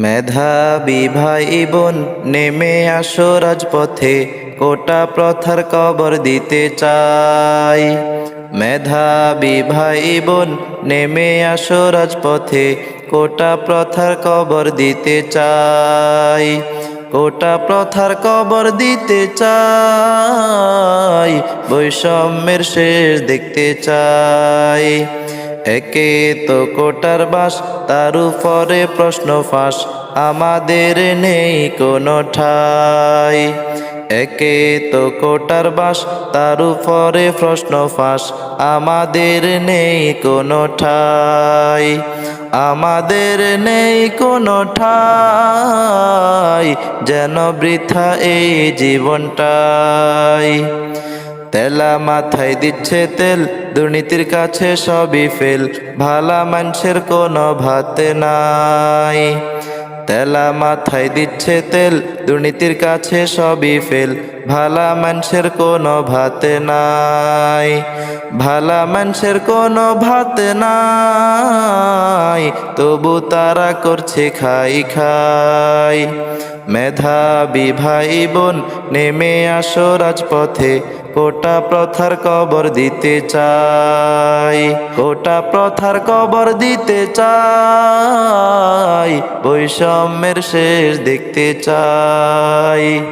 মেধাবী ভাই বোন নেমে আসো রাজপথে, কোটা প্রথার কবর দিতে চাই। মেধাবী ভাই বোন নেমে আসো রাজপথে, কোটা প্রথার কবর দিতে চাই। কোটা প্রথার কবর দিতে চাই, বৈষম্যের শেষ দেখতে চাই। একে তো কোটার বাস, তার উপরে প্রশ্ন ফাঁস। আমাদের নেই কোনো ঠাই। একে তো কোটার বাস, তার উপরে প্রশ্ন ফাঁস। আমাদের নেই কোনো ঠাই। আমাদের নেই কোনো ঠাই, যেন বৃথা এই জীবনটাই। তেলা মাথায় দিচ্ছে তেল দুর্নীতির কাছে সবই ফেল, ভালা মানুষের কোনো ভাতে নাই। তেলা মাথায় দিচ্ছে তেল, দুর্নীতির কাছে সবই ফেল, ভালা মানুষের কোনো ভাতে নাই। ভালা মানুষের কোনো ভাত নাই, তবু তারা করছে খাই খাই। মেধাবী ভাই বোন নেমে আসো রাজপথে। কোটা প্রথার কবর দিতে চাই। কোটা প্রথার কবর দিতে চাই। বৈষম্যের শেষ দেখতে চাই।